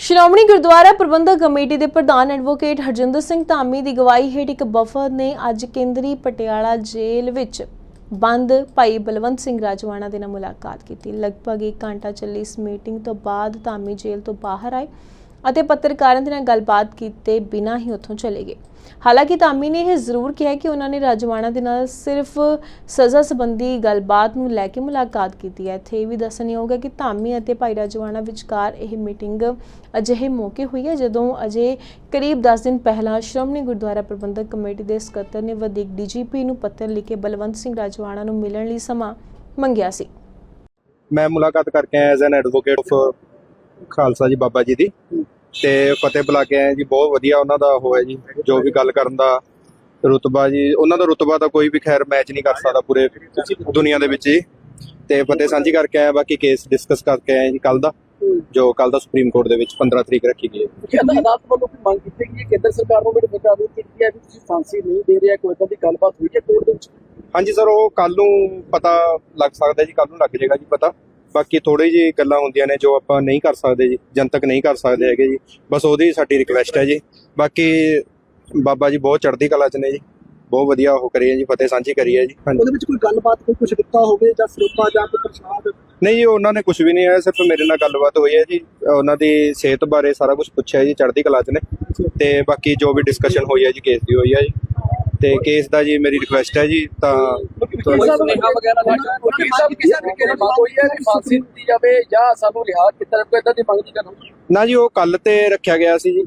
ਸ਼੍ਰੋਮਣੀ ਗੁਰਦੁਆਰਾ ਪ੍ਰਬੰਧਕ committee ਦੇ ਪ੍ਰਧਾਨ advocate Harjinder Singh Dhami ਦੀ ਗਵਾਹੀ ਹੇਠ ਇੱਕ ਵਫਦ ਨੇ ਅੱਜ ਕੇਂਦਰੀ ਪਟਿਆਲਾ ਜੇਲ੍ਹ ਵਿੱਚ ਬੰਦ ਭਾਈ ਬਲਵੰਤ ਸਿੰਘ ਰਾਜਵਾਨਾ ਦੇ ਨਾਲ ਮੁਲਾਕਾਤ ਕੀਤੀ। ਲਗਭਗ 1 ਘੰਟਾ ਚੱਲੀ ਇਸ ਮੀਟਿੰਗ ਤੋਂ ਬਾਅਦ ਧਾਮੀ ਜੇਲ੍ਹ ਤੋਂ ਬਾਹਰ ਆਏ। ਅਤੇ ਪੱਤਰਕਾਰਾਂ ਦੇ ਨਾਲ ਗੱਲਬਾਤ ਕੀਤੇ ਬਿਨਾਂ ਹੀ ਉੱਥੋਂ ਚਲੇ ਗਏ। ਹਾਲਾਂਕਿ ਧਾਮੀ ਨੇ ਇਹ ਜ਼ਰੂਰ ਕਿਹਾ ਕਿ ਉਹਨਾਂ ਨੇ ਰਾਜਵਾਨਾ ਦੇ ਨਾਲ ਸਿਰਫ ਸਜ਼ਾ ਸੰਬੰਧੀ ਗੱਲਬਾਤ ਨੂੰ ਲੈ ਕੇ ਮੁਲਾਕਾਤ ਕੀਤੀ ਹੈ। ਇੱਥੇ ਇਹ ਵੀ ਦੱਸਣਯੋਗ ਹੈ ਕਿ ਧਾਮੀ ਅਤੇ ਭਾਈ ਰਾਜਵਾਨਾ ਵਿਚਕਾਰ ਇਹ ਮੀਟਿੰਗ ਅਜਿਹੇ ਮੌਕੇ ਹੋਈ ਹੈ ਜਦੋਂ ਅਜੇ ਕਰੀਬ 10 ਦਿਨ ਪਹਿਲਾਂ ਸ਼੍ਰੋਮਣੀ ਗੁਰਦੁਆਰਾ ਪ੍ਰਬੰਧਕ ਕਮੇਟੀ ਦੇ ਸਕੱਤਰ ਨੇ ਵਧੀਕ ਡੀਜੀਪੀ ਨੂੰ ਪੱਤਰ ਲਿਖ ਕੇ ਬਲਵੰਤ ਸਿੰਘ ਰਾਜਵਾਨਾ ਨੂੰ ਮਿਲਣ ਲਈ ਸਮਾਂ ਮੰਗਿਆ ਸੀ। ਮੈਂ ਮੁਲਾਕਾਤ ਕਰਕੇ ਆਇਆ as an advocate of Khalsa ji Baba ji ਦੀ। ਤੇ ਫਤਿਹ ਬੁਲਾ ਕੇ ਆਏ ਜੀ ਬਹੁਤ ਵਧੀਆ ਉਹਨਾਂ ਦਾ ਹੋਇਆ ਜੀ ਜੋ ਵੀ ਗੱਲ ਕਰਨ ਦਾ ਰੁਤਬਾ ਜੀ। ਉਹਨਾਂ ਦਾ ਰੁਤਬਾ ਤਾਂ ਕੋਈ ਵੀ ਖੈਰ ਮੈਚ ਨਹੀਂ ਕਰ ਸਕਦਾ ਪੂਰੇ ਦੁਨੀਆ ਦੇ ਵਿੱਚ ਜੀ। ਤੇ ਫਤਿਹ ਸਾਂਝੀ ਕਰਕੇ ਆਏ ਬਾਕੀ ਕੇਸ ਡਿਸਕਸ ਕਰਕੇ ਆਏ ਜੀ ਕੱਲ ਦਾ ਜੋ ਕੱਲ ਦਾ ਸੁਪਰੀਮ ਕੋਰਟ ਦੇ ਵਿੱਚ 15 ਤਰੀਕ ਰੱਖੀ ਗਈ ਹੈ। ਅਦਾਲਤ ਵੱਲੋਂ ਮੰਗ ਕੀਤੀ ਗਈ ਹੈ ਕੇਂਦਰ ਸਰਕਾਰ ਨੂੰ ਮੇਰੇ ਬਚਾਅ ਕੀਤੀ ਹੈ ਵੀ ਤੁਸੀਂ ਫਾਂਸੀ ਨਹੀਂ ਦੇ ਰਿਹਾ ਕੋਈ ਏਦਾਂ ਦੀ ਗੱਲਬਾਤ ਹੋਈ ਹੈ ਕੋਰਟ ਦੇ ਵਿੱਚ? ਹਾਂਜੀ ਸਰ ਉਹ ਕੱਲ ਨੂੰ ਪਤਾ ਲੱਗ ਸਕਦਾ ਜੀ ਕੱਲ ਨੂੰ ਲੱਗ ਜਾਏਗਾ ਜੀ ਪਤਾ। ਬਾਕੀ ਥੋੜੀ ਜਿਹੀ ਗੱਲਾਂ ਹੁੰਦੀਆਂ ਨੇ ਜੋ ਆਪਾਂ ਨਹੀਂ ਕਰ ਸਕਦੇ ਜੀ ਜਨਤਕ ਨਹੀਂ ਕਰ ਸਕਦੇ ਹੈਗੇ ਜੀ। ਬਸ ਉਹਦੀ ਸਾਡੀ ਰਿਕਵੈਸਟ ਹੈ ਜੀ। ਬਾਕੀ ਬਾਬਾ ਜੀ ਬਹੁਤ ਚੜ੍ਹਦੀ ਕਲਾ ਚ ਨੇ ਜੀ। ਬਹੁਤ ਵਧੀਆ ਉਹ ਕਰੀ ਹੈ ਜੀ ਫਤਿਹ ਸਾਂਝੀ ਕਰੀ ਹੈ ਜੀ। ਉਹਦੇ ਵਿੱਚ ਕੋਈ ਗੱਲਬਾਤ ਕੋਈ ਕੁਝ ਦਿੱਤਾ ਹੋਵੇ ਜਾਂ ਸਰੋਪਾ ਜਾਂ ਕੋਈ ਪ੍ਰਸ਼ਾਦ? ਨਹੀਂ ਜੀ ਉਹਨਾਂ ਨੇ ਕੁਝ ਵੀ ਨਹੀਂ ਆਇਆ ਸਿਰਫ ਮੇਰੇ ਨਾਲ ਗੱਲਬਾਤ ਹੋਈ ਹੈ ਜੀ। ਉਹਨਾਂ ਦੀ ਸਿਹਤ ਬਾਰੇ ਸਾਰਾ ਕੁਝ ਪੁੱਛਿਆ ਜੀ ਚੜ੍ਹਦੀ ਕਲਾ ਚ ਨੇ। ਤੇ ਬਾਕੀ ਜੋ ਵੀ ਡਿਸਕਸ਼ਨ ਹੋਈ ਹੈ ਜੀ ਕੇਸ ਦੀ ਹੋਈ ਹੈ ਜੀ। ਤੇ ਕੇਸ ਦਾ ਜੀ ਮੇਰੀ ਰਿਕਵੈਸਟ ਹੈ ਜੀ ਤਾਂ ਕੋਈ ਸੁਨੇਹਾ ਵਗੈਰਾ ਦਾ ਵਕੀਲ ਸਾਹਿਬ ਕਿਸੇ ਤਰੀਕੇ ਨਾਲ ਮੰਗ ਹੋਈ ਹੈ ਕਿ ਫਾਂਸੀ ਦਿੱਤੀ ਜਾਵੇ ਜਾਂ ਸਾਨੂੰ ਰਿਹਾ ਕੀਤਾ ਜਾਵੇ ਇਦਾਂ ਦੀ ਮੰਗ ਨਹੀਂ ਕਰਨੀ। ਨਾ ਜੀ ਉਹ ਕੱਲ ਤੇ ਰੱਖਿਆ ਗਿਆ ਸੀ ਜੀ।